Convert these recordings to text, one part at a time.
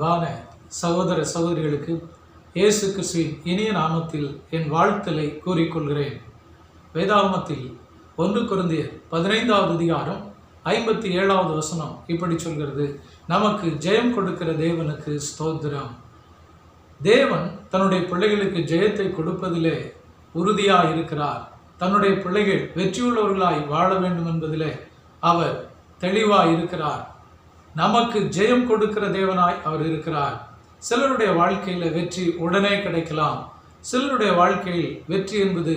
அன்பான சகோதர சகோதரிகளுக்கு இயேசு கிறிஸ்துவின் இனிய நாமத்தில் என் வாழ்த்தலை கூறிக்கொள்கிறேன். வேதாகமத்தில் ஒன்று குருந்தியர் பதினைந்தாவது அதிகாரம் ஐம்பத்தி ஏழாவது வசனம் இப்படி சொல்கிறது. நமக்கு ஜெயம் கொடுக்கிற தேவனுக்கு ஸ்தோத்திரம். தேவன் தன்னுடைய பிள்ளைகளுக்கு ஜெயத்தை கொடுப்பதிலே உறுதியாக இருக்கிறார். தன்னுடைய பிள்ளைகள் வெற்றியுள்ளவர்களாய் வாழ வேண்டும் என்பதிலே அவர் தெளிவாக இருக்கிறார். நமக்கு ஜெயம் கொடுக்கிற தேவனாய் அவர் இருக்கிறார். சிலருடைய வாழ்க்கையில் வெற்றி உடனே கிடைக்கலாம். சிலருடைய வாழ்க்கையில் வெற்றி என்பது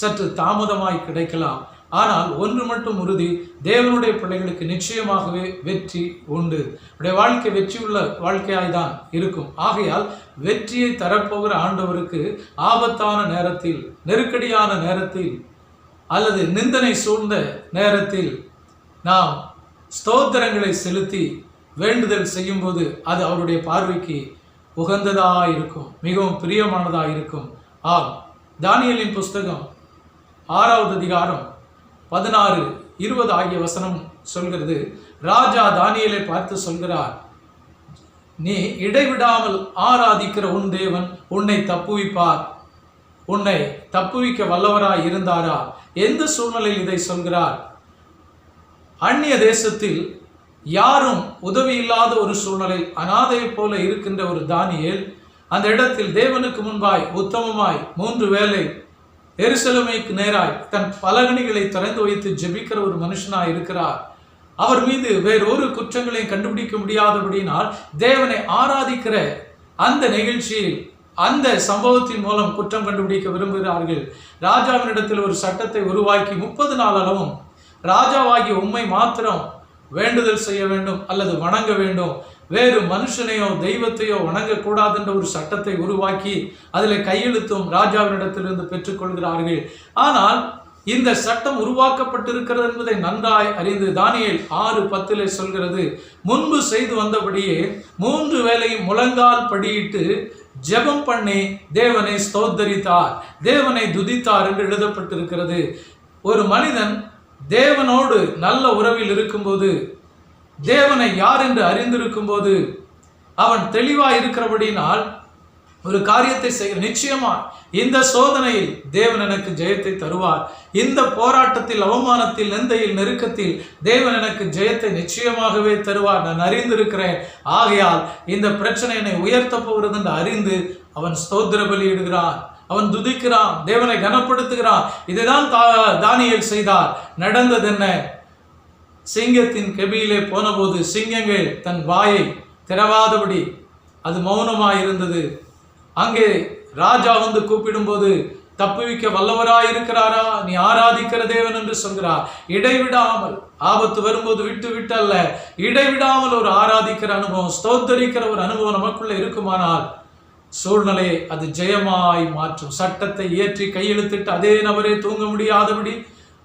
சற்று தாமதமாய் கிடைக்கலாம். ஆனால் ஒன்று மட்டும் உறுதி தேவனுடைய பிள்ளைகளுக்கு நிச்சயமாகவே வெற்றி உண்டு. உடைய வாழ்க்கை வெற்றியுள்ள வாழ்க்கையாய் தான் இருக்கும். ஆகையால் வெற்றியை தரப்போகிற ஆண்டவருக்கு ஆபத்தான நேரத்தில் நெருக்கடியான நேரத்தில் அல்லது நிந்தனை சூழ்ந்த நேரத்தில் நாம் ஸ்தோத்திரங்களை செலுத்தி வேண்டுதல் செய்யும்போது அது அவருடைய பார்வைக்கு உகந்ததாக இருக்கும் மிகவும் பிரியமானதாக இருக்கும் ஆம் தானியலின் புஸ்தகம் ஆறாவது அதிகாரம் பதினாறு இருபது ஆகிய வசனம் சொல்கிறது ராஜா தானியலை பார்த்து சொல்கிறார் நீ இடைவிடாமல் ஆராதிக்கிற உன் தேவன் உன்னை தப்புவிப்பார். உன்னை தப்புவிக்க வல்லவராய் இருந்தாரா? எந்த சூழ்நிலையில் இதை சொல்கிறார்? அந்நிய தேசத்தில் யாரும் உதவி இல்லாத ஒரு சூழ்நிலையில் அனாதையைப் போல இருக்கின்ற ஒரு தானியல் அந்த இடத்தில் தேவனுக்கு முன்பாய் உத்தமமாய் மூன்று வேலை எருசலமைக்கு நேராய் தன் பலகணிகளை திறந்து வைத்து ஜெபிக்கிற ஒரு மனுஷனாய் இருக்கிறார். அவர் மீது வேறொரு குற்றங்களையும் கண்டுபிடிக்க முடியாதபடியினால் தேவனை ஆராதிக்கிற அந்த நிகழ்ச்சியில் அந்த சம்பவத்தின் மூலம் குற்றம் கண்டுபிடிக்க விரும்புகிறார்கள். ராஜாவினிடத்தில் ஒரு சட்டத்தை உருவாக்கி முப்பது நாள் அளவும் ராஜாவாகி உண்மை மாத்திரம் வேண்டுதல் செய்ய வேண்டும் அல்லது வணங்க வேண்டும். வேறு மனுஷனையோ தெய்வத்தையோ வணங்கக்கூடாது என்ற ஒரு சட்டத்தை உருவாக்கி அதில் கையெழுத்தும் ராஜாவினிடத்திலிருந்து பெற்றுக்கொள்கிறார்கள். ஆனால் இந்த சட்டம் உருவாக்கப்பட்டிருக்கிறது என்பதை நன்றாய் அறிந்து தானியல் ஆறு பத்திலே சொல்கிறது முன்பு செய்து வந்தபடியே மூன்று வேலையும் முழங்கால் படியிட்டு ஜெபம் பண்ணி தேவனை ஸ்தோத்தரித்தார். தேவனை துதித்தார் என்று எழுதப்பட்டிருக்கிறது. ஒரு மனிதன் தேவனோடு நல்ல உறவில் இருக்கும்போது தேவனை யார் என்று அறிந்திருக்கும் போது அவன் தெளிவா இருக்கிறபடினால் ஒரு காரியத்தை செய்ய நிச்சயமா இந்த சோதனையில் தேவன் எனக்கு ஜெயத்தை தருவார். இந்த போராட்டத்தில் அவமானத்தில் நிந்தையில் நெருக்கத்தில் தேவன் எனக்கு ஜெயத்தை நிச்சயமாகவே தருவார். நான் அறிந்திருக்கிறேன். ஆகையால் இந்த பிரச்சனை என்னை உயர்த்த போகிறது என்று அறிந்து அவன் ஸ்தோத்திர பலியிடுகிறான் அவன் துதிக்கிறான் தேவனை கனப்படுத்துகிறான். இதைதான் தா தானியல் செய்தார். நடந்தது என்ன சிங்கத்தின் கெபியிலே போனபோது சிங்கங்கள் தன் வாயை திறவாதபடி அது மௌனமாக இருந்தது அங்கே ராஜா வந்து கூப்பிடும்போது தப்புவிக்க வல்லவராய் இருக்கிறாரா நீ ஆராதிக்கிற தேவன் என்று சொல்கிறார். இடைவிடாமல் ஆபத்து வரும்போது விட்டு விட்டு அல்ல இடைவிடாமல் ஒரு ஆராதிக்கிற அனுபவம் ஸ்தோத்தரிக்கிற ஒரு அனுபவம் நமக்குள்ளே இருக்குமானால் சூழ்நிலையை அது ஜெயமாய் மாற்றும். சட்டத்தை ஏற்றி கையெழுத்திட்டு அதே நபரே தூங்க முடியாதபடி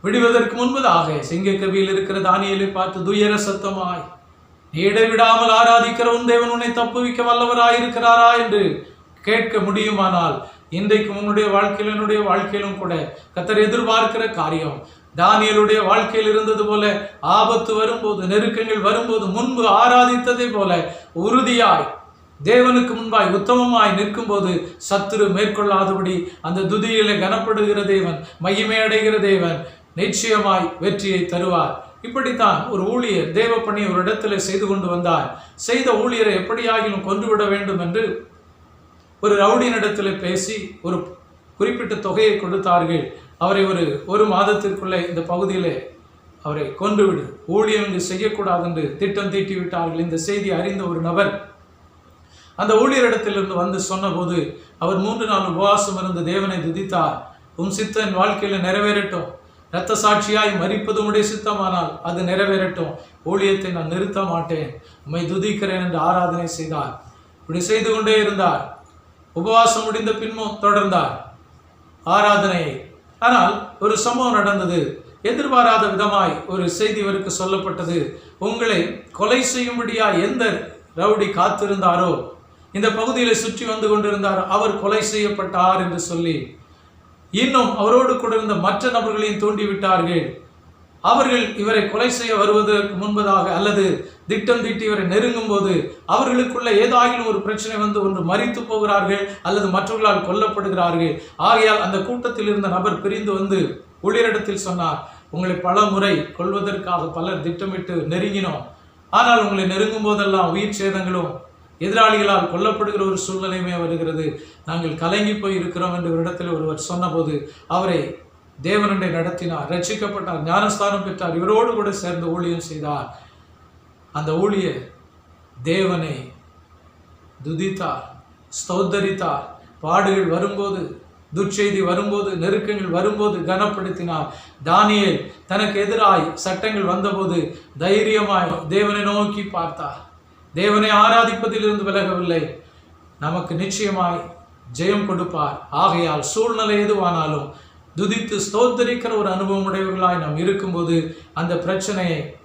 விடுவதற்கு முன்பதாக சிங்கக்கவியில் இருக்கிற தானியலை பார்த்து துயர சத்தமாய் நீ இடைவிடாமல் ஆராதிக்கிற உன் தேவன் உன்னை தப்புவிக்க வல்லவராய் இருக்கிறாரா என்று கேட்க முடியுமானால் இன்றைக்கு உன்னுடைய வாழ்க்கையில் என்னுடைய வாழ்க்கையிலும் கூட கத்தர் எதிர்பார்க்கிற காரியம் தானியலுடைய வாழ்க்கையில் இருந்தது போல ஆபத்து வரும்போது நெருக்கங்கள் வரும்போது முன்பு ஆராதித்ததை போல உறுதியாய் தேவனுக்கு முன்பாய் உத்தமமாய் நிற்கும்போது சத்துரு மேற்கொள்ளாதபடி அந்த துதியில கனப்படுகிற தேவன் மகிமை அடைகிற தேவன் நிச்சயமாய் வெற்றியை தருவார். இப்படித்தான் ஒரு ஊழியர் தேவ பணி ஒரு இடத்துல செய்து கொண்டு வந்தார். செய்த ஊழியரை எப்படியாகிலும் கொன்றுவிட வேண்டும் என்று ஒரு ரவுடியினிடத்தில் பேசி ஒரு குறிப்பிட்ட தொகையை கொடுத்தார்கள். அவரை ஒரு ஒரு மாதத்திற்குள்ளே இந்த பகுதியிலே அவரை கொன்றுவிடு. ஊழியம் இங்கு செய்யக்கூடாது என்று திட்டம் தீட்டி விட்டார்கள் இந்த செய்தி அறிந்த ஒரு நபர் அந்த ஊழியரிடத்திலிருந்து வந்து சொன்னபோது அவர் மூன்று நாள் உபவாசம் இருந்து தேவனை துதித்தார். உம் சித்தன் வாழ்க்கையில் நிறைவேறட்டும். இரத்த சாட்சியாய் மறிப்பது உடைய சித்தமானால் அது நிறைவேறட்டும். ஊழியத்தை நான் நிறுத்த மாட்டேன். உம்மை துதிக்கிறேன் என்று ஆராதனை செய்தார். இப்படி செய்து கொண்டே இருந்தார். உபவாசம் முடிந்த பின்பும் தொடர்ந்தார். ஆராதனையை ஆனால் ஒரு சம்பவம் நடந்தது. எதிர்பாராத விதமாய் ஒரு செய்தி இவருக்கு சொல்லப்பட்டது. உங்களை கொலை செய்யும்படியா எந்த ரவுடி காத்திருந்தாரோ இந்த பகுதியில் சுற்றி வந்து கொண்டிருந்தார். அவர் கொலை செய்யப்பட்டார் என்று சொல்லி இன்னும் அவரோடு கூட இருந்த மற்ற நபர்களையும் தூண்டிவிட்டார்கள். அவர்கள் இவரை கொலை செய்ய வருவதற்கு முன்பதாக அல்லது திட்டம் தீட்டி இவரை நெருங்கும் போது அவர்களுக்குள்ள ஏதாயிலும் ஒரு பிரச்சனை வந்து ஒன்று மறித்து போகிறார்கள் அல்லது மற்றவர்களால் கொல்லப்படுகிறார்கள். ஆகையால் அந்த கூட்டத்தில் இருந்த நபர் பிரிந்து வந்து ஊழியரிடத்தில் சொன்னார் உங்களை பல முறை கொல்வதற்காக பலர் திட்டமிட்டு நெருங்கினோம். ஆனால் உங்களை நெருங்கும் போதெல்லாம் உயிர் சேதங்களும் எதிராளிகளால் கொல்லப்படுகிற ஒரு சூழ்நிலையுமே வருகிறது. நாங்கள் கலங்கி போய் இருக்கிறோம் என்று ஒரு இடத்தில் ஒருவர் சொன்னபோது அவரை தேவனண்டை நடத்தினார் ரட்சிக்கப்பட்டார் ஞானஸ்தானம் பெற்றார். இவரோடு கூட சேர்ந்து ஊழியம் செய்தார். அந்த ஊழியர் தேவனை துதித்தார் ஸ்தோத்தரித்தார். பாடுகள் வரும்போது துர்ச்செய்தி வரும்போது நெருக்கங்கள் வரும்போது கனப்படுத்தினார். தானியல் தனக்கு எதிராய் சட்டங்கள் வந்தபோது தைரியமாய் தேவனை நோக்கி பார்த்தார். தேவனை ஆராதிப்பதிலிருந்து விலகவில்லை. நமக்கு நிச்சயமாய் ஜெயம் கொடுப்பார். ஆகையால் சூழ்நிலை எதுவானாலும் துதித்து ஸ்தோத்தரிக்கிற ஒரு அனுபவம் உடையவர்களாய் நாம் இருக்கும்போது அந்த பிரச்சனையை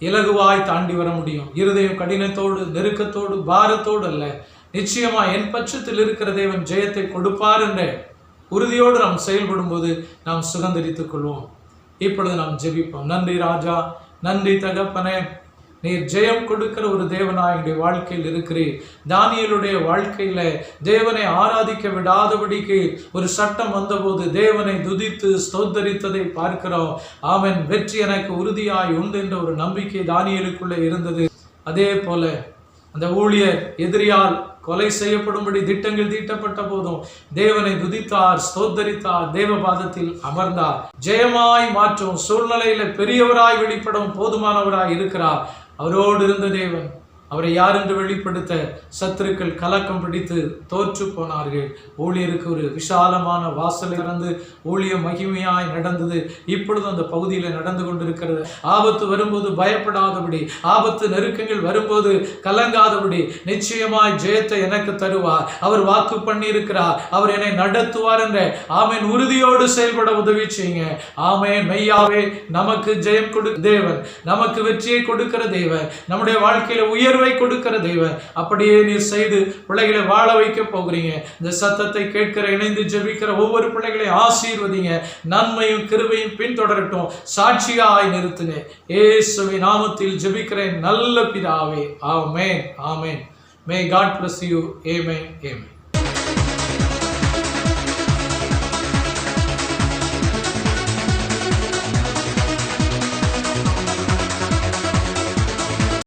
இலகுவாய் தாண்டி வர முடியும். இருதயம் கடினத்தோடு நெருக்கத்தோடு பாரத்தோடு அல்ல. நிச்சயமா என் பட்சத்தில் இருக்கிற தேவன் ஜெயத்தை கொடுப்பார் என்ற உறுதியோடு நாம் செயல்படும் போது நாம் சுகந்தரித்துக் கொள்வோம். இப்பொழுது நாம் ஜெபிப்போம். நன்றி ராஜா நன்றி தகப்பனே. நீர் ஜெயம் கொடுக்கிற ஒரு தேவனாய் என்னுடைய வாழ்க்கையில் இருக்கிறீர். தானியலுடைய வாழ்க்கையில தேவனை ஆராதிக்க விடாதபடிக்கு ஒரு சட்டம் வந்தபோது தேவனை துதித்து ஸ்தோத்தரித்ததை பார்க்கிறோம். அவன் வெற்றி எனக்கு உறுதியாய் உண்டு என்ற ஒரு நம்பிக்கை தானியலுக்குள்ளே இருந்தது. அதே போல அந்த ஊழியர் எதிரியால் கொலை செய்யப்படும்படி திட்டங்கள் தீட்டப்பட்ட போதும் தேவனை துதித்தார் ஸ்தோத்தரித்தார் தேவ பாதத்தில் அமர்ந்தார். ஜெயமாய் மாற்றும் சூழ்நிலையில பெரியவராய் வெளிப்படும் போதுமானவராய் இருக்கிறார். அவரோடு இருந்த தேவன் அவரை யார் என்று வெளிப்படுத்த சத்துருக்கள் கலக்கம் பிடித்து தோற்று போனார்கள். ஊழியருக்கு ஒரு விசாலமான வாசலை இறந்து ஊழியம் மகிமையாய் நடந்தது. இப்பொழுது அந்த பகுதியில் நடந்து கொண்டிருக்கிறது. ஆபத்து வரும்போது பயப்படாதபடி ஆபத்து நெருக்கங்கள் வரும்போது கலங்காதபடி நிச்சயமாய் ஜெயத்தை எனக்கு தருவார். அவர் வாக்கு பண்ணியிருக்கிறார். அவர் என்னை நடத்துவார் என்ற ஆமேன் உறுதியோடு செயல்பட உதவி செய்யுங்க. ஆமேன். மெய்யாவே நமக்கு ஜெயம் கொடு தேவன். நமக்கு வெற்றியை கொடுக்கிற தேவன். நம்முடைய வாழ்க்கையில உயர்வை கொடுக்கிற தேவன் அப்படியே நீர் செய்து பிள்ளைகளை வாழ வைக்க போகிறீங்க. இந்த சத்தத்தை கேட்கிற இணைந்து ஜெபிக்கிற ஒவ்வொரு பிள்ளைகளை ஆசீர்வதிங்க. நன்மையும் கிருவையும் பின்தொடரட்டும். சாட்சியாய் நிறுத்துங்க. ஏசுவி நாமத்தில் ஜெபிக்கிறேன். நல்ல பிதாவே. Amen. Amen. May God bless you ஏமே amen.